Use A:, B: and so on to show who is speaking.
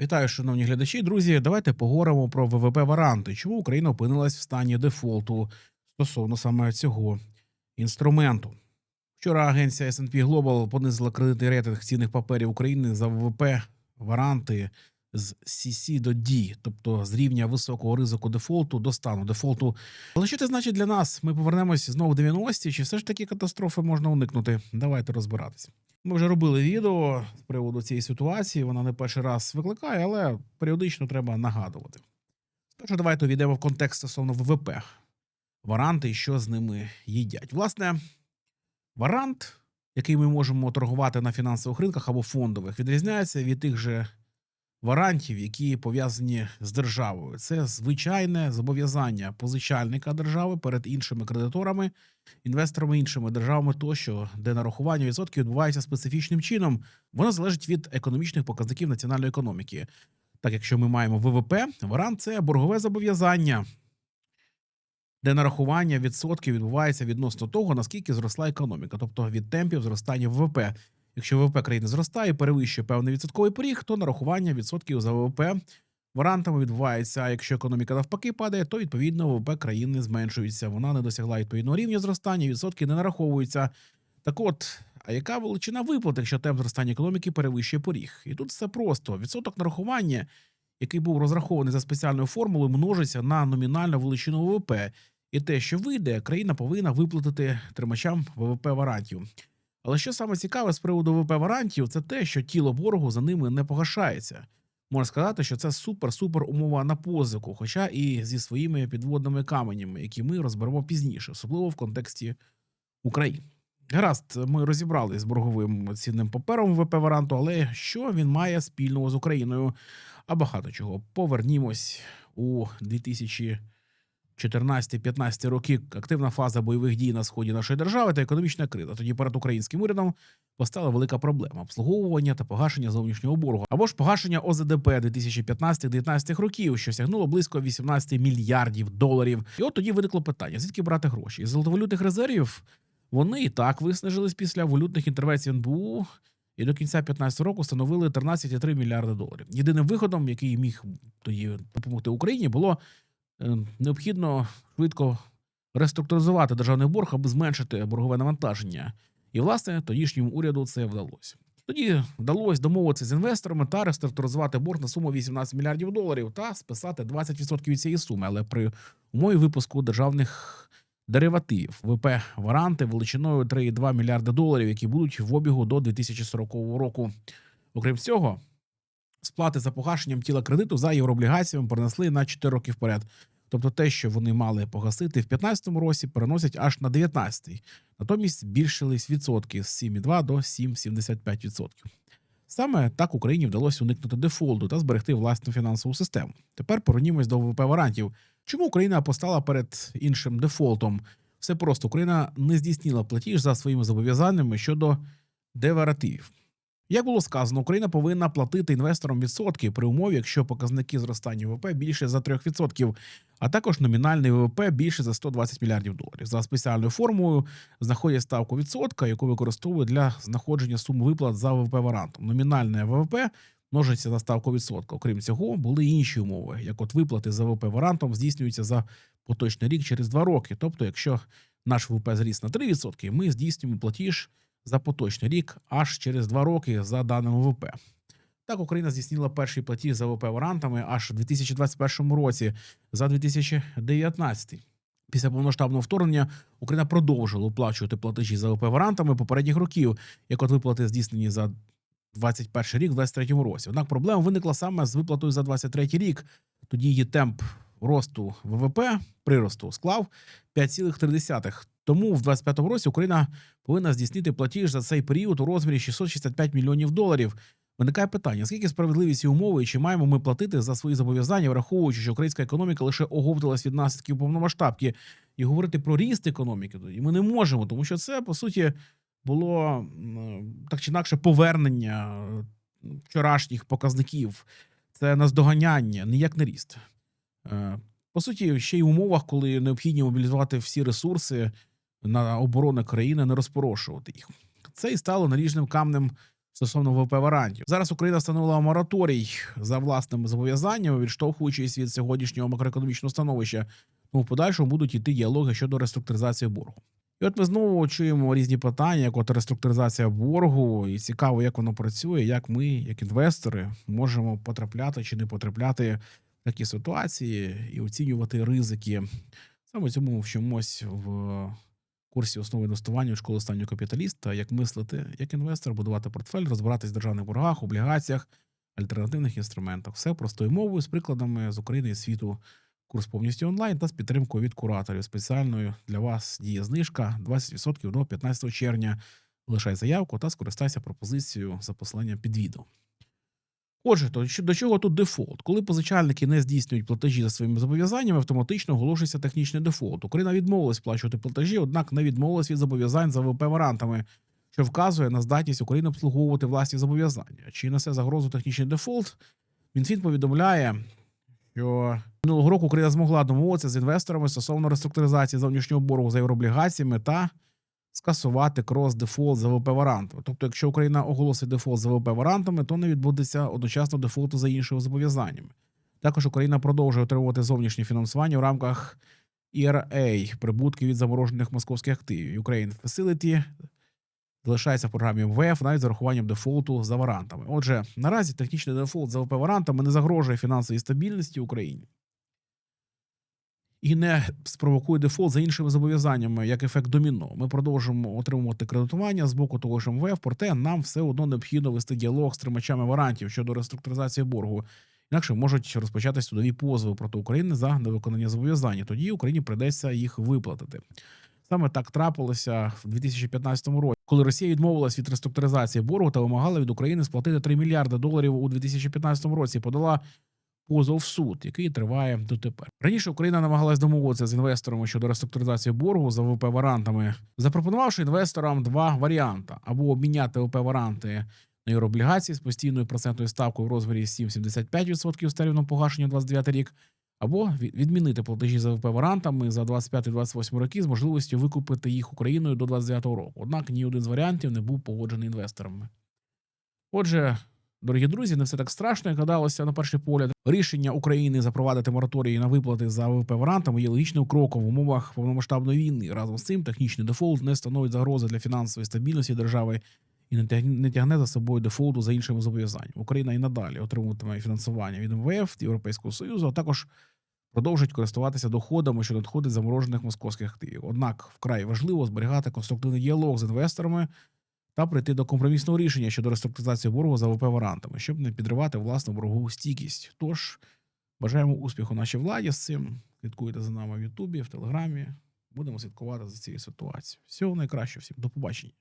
A: Вітаю, шановні глядачі. Друзі, давайте поговоримо про ВВП варанти. Чому Україна опинилась в стані дефолту стосовно саме цього інструменту? Вчора агенція S&P Global понизила кредитний рейтинг цінних паперів України за ВВП варанти з CC до D, тобто з рівня високого ризику дефолту до стану дефолту. Але що це значить для нас? Ми повернемось знову в 90-ті, чи все ж таки катастрофи можна уникнути? Давайте розбиратись. Ми вже робили відео з приводу цієї ситуації. Вона не перший раз викликає, але періодично треба нагадувати. Спершу давайте увійдемо в контекст стосовно ВВП. Варанти і що з ними їдять. Власне, варант, який ми можемо торгувати на фінансових ринках або фондових, відрізняється від тих же варантів, які пов'язані з державою. Це звичайне зобов'язання позичальника держави перед іншими кредиторами, інвесторами іншими державами тощо, де нарахування відсотків відбувається специфічним чином. Воно залежить від економічних показників національної економіки. Так, якщо ми маємо ВВП, варант це боргове зобов'язання, де нарахування відсотків відбувається відносно того, наскільки зросла економіка, тобто від темпів зростання ВВП. Якщо ВВП країни зростає, перевищує певний відсотковий поріг, то нарахування відсотків за ВВП варантами відбувається. А якщо економіка навпаки падає, то відповідно ВВП країни зменшується. Вона не досягла відповідного рівня зростання, відсотки не нараховуються. Так от, а яка величина виплат, якщо темп зростання економіки перевищує поріг? І тут все просто: відсоток нарахування, який був розрахований за спеціальною формулою, множиться на номінальну величину ВВП. І те, що вийде, країна повинна виплатити тримачам ВВП варантів. Але що саме цікаве з приводу ВВП варантів, це те, що тіло боргу за ними не погашається. Можна сказати, що це супер-супер умова на позику, хоча і зі своїми підводними каменями, які ми розберемо пізніше, особливо в контексті України. Гаразд, ми розібрали з борговим цінним папером ВВП варанту, але що він має спільного з Україною? А багато чого. Повернімось у 2000 14-15 роки активна фаза бойових дій на сході нашої держави та економічна криза. Тоді перед українським урядом постала велика проблема обслуговування та погашення зовнішнього боргу або ж погашення ОЗДП 2015-19 років, що сягнуло близько 18 мільярдів доларів. І от тоді виникло питання: звідки брати гроші? Із золотовалютних резервів вони і так виснажились після валютних інтервенцій НБУ. І до кінця 2015 року становили 13,3 мільярди доларів. Єдиним виходом, який міг тоді допомогти Україні, було необхідно швидко реструктуризувати державний борг, аби зменшити боргове навантаження. І, власне, тодішньому уряду це вдалося. Тоді вдалося домовитися з інвесторами та реструктуризувати борг на суму 18 мільярдів доларів та списати 20% від цієї суми, але при умові випуску державних деривативів ВП варанти величиною 3,2 мільярди доларів, які будуть в обігу до 2040 року. Окрім цього, сплати за погашенням тіла кредиту за єврооблігаціями перенесли на 4 роки вперед. Тобто те, що вони мали погасити в 2015 році, переносять аж на 19-й. Натомість збільшились відсотки з 7,2 до 7,75%. Саме так Україні вдалося уникнути дефолту та зберегти власну фінансову систему. Тепер повернімось до ВВП варантів. Чому Україна постала перед іншим дефолтом? Все просто Україна не здійснила платіж за своїми зобов'язаннями щодо деверативів. Як було сказано, Україна повинна платити інвесторам відсотки при умові, якщо показники зростання ВВП більше за 3%, а також номінальний ВВП більше за 120 мільярдів доларів. За спеціальною формулою знаходять ставку відсотка, яку використовують для знаходження суми виплат за ВВП варантом. Номінальне ВВП множиться на ставку відсотка. Окрім цього, були інші умови, як от виплати за ВВП варантом здійснюються за поточний рік через два роки. Тобто, якщо наш ВВП зріс на 3%, ми здійснюємо платіж за поточний рік аж через два роки за даним ВВП. Так, Україна здійснила перший платіж за ВВП варантами аж у 2021 році за 2019. Після повноштабного вторгнення Україна продовжила оплачувати платежі за ВВП варантами попередніх років, як от виплати здійснені за 21 рік, в 23 році. Однак проблема виникла саме з виплатою за 23 рік. Тоді її темп росту ВВП приросту склав 5,3. Тому в 2025 році Україна повинна здійснити платіж за цей період у розмірі 665 мільйонів доларів. Виникає питання: скільки справедливість і умови, і чи маємо ми платити за свої зобов'язання, враховуючи, що українська економіка лише оговталась від наслідків повномасштабки, і говорити про ріст економіки тоді ми не можемо, тому що це по суті було так чи інакше повернення вчорашніх показників. Це наздоганяння, ніяк не ріст. Е, по суті, ще й в умовах, коли необхідно мобілізувати всі ресурси на оборону країни, не розпорошувати їх. Це і стало наріжним камнем стосовно ВВП варантів. Зараз Україна встановила мораторій за власними зобов'язаннями, відштовхуючись від сьогоднішнього макроекономічного становища. Тому в подальшому будуть йти діалоги щодо реструктуризації боргу. І от ми знову чуємо різні питання, як от реструктуризація боргу, і цікаво, як воно працює, як ми, як інвестори, можемо потрапляти чи не потрапляти в такі ситуації і оцінювати ризики. Саме цьому вчимось в курсі основи інвестування у школи останнього капіталіста, як мислити як інвестор, будувати портфель, розбиратись в державних боргах, облігаціях, альтернативних інструментах. Все простою мовою з прикладами з України і світу. Курс повністю онлайн та з підтримкою від кураторів. Спеціальною для вас діє знижка 20% до 15 червня. Лишай заявку та скористайся пропозицією за посиланням під відео. Отже, то до чого тут дефолт? Коли позичальники не здійснюють платежі за своїми зобов'язаннями, автоматично оголошується технічний дефолт. Україна відмовилась сплачувати платежі, однак не відмовилась від зобов'язань за ВВП варантами, що вказує на здатність України обслуговувати власні зобов'язання. Чи несе загрозу технічний дефолт? Мінфін повідомляє, що минулого року Україна змогла домовитися з інвесторами стосовно реструктуризації зовнішнього боргу за єврооблігаціями та скасувати крос-дефолт за ВВП варантами. Тобто, якщо Україна оголосить дефолт за ВВП варантами, то не відбудеться одночасно дефолту за іншими зобов'язаннями. Також Україна продовжує отримувати зовнішнє фінансування в рамках ERA, прибутки від заморожених московських активів. Ukraine Facility залишається в програмі МВФ навіть з урахуванням дефолту за варантами. Отже, наразі технічний дефолт за ВВП варантами не загрожує фінансовій стабільності Україні і не спровокує дефолт за іншими зобов'язаннями, як ефект доміно. Ми продовжуємо отримувати кредитування з боку того ж МВФ, проте нам все одно необхідно вести діалог з тримачами варантів щодо реструктуризації боргу. Інакше можуть розпочати судові позови проти України за невиконання зобов'язань. Тоді Україні придеться їх виплатити. Саме так трапилося в 2015 році, коли Росія відмовилась від реструктуризації боргу та вимагала від України сплатити 3 мільярди доларів у 2015 році. Подала позов в суд, який триває дотепер. Раніше Україна намагалась домовитися з інвесторами щодо реструктуризації боргу за ВП варантами, запропонувавши інвесторам два варіанти: або обміняти ВП варанти на єврооблігації з постійною процентною ставкою в розмірі 7,75% з терміном погашення 29 рік, або відмінити платежі за ВП варантами за 25-28 роки з можливістю викупити їх Україною до 29 року. Однак ні один з варіантів не був погоджений інвесторами. Отже, дорогі друзі, не все так страшно, як гадалося на перший погляд. Рішення України запровадити мораторій на виплати за ВВП варантами є логічним кроком в умовах повномасштабної війни. Разом з цим технічний дефолт не становить загрози для фінансової стабільності держави і не тягне за собою дефолту за іншими зобов'язаннями. Україна і надалі отримуватиме фінансування від МВФ Європейського союзу, а також продовжить користуватися доходами, що надходить заморожених московських активів. Однак вкрай важливо зберігати конструктивний діалог з інвесторами та прийти до компромісного рішення щодо реструктуризації боргу за ВП варантами, щоб не підривати власну боргову стійкість. Тож бажаємо успіху нашій владі з цим. Слідкуйте за нами в Ютубі, в Телеграмі. Будемо слідкувати за цією ситуацією. Всього найкращого всім. До побачення.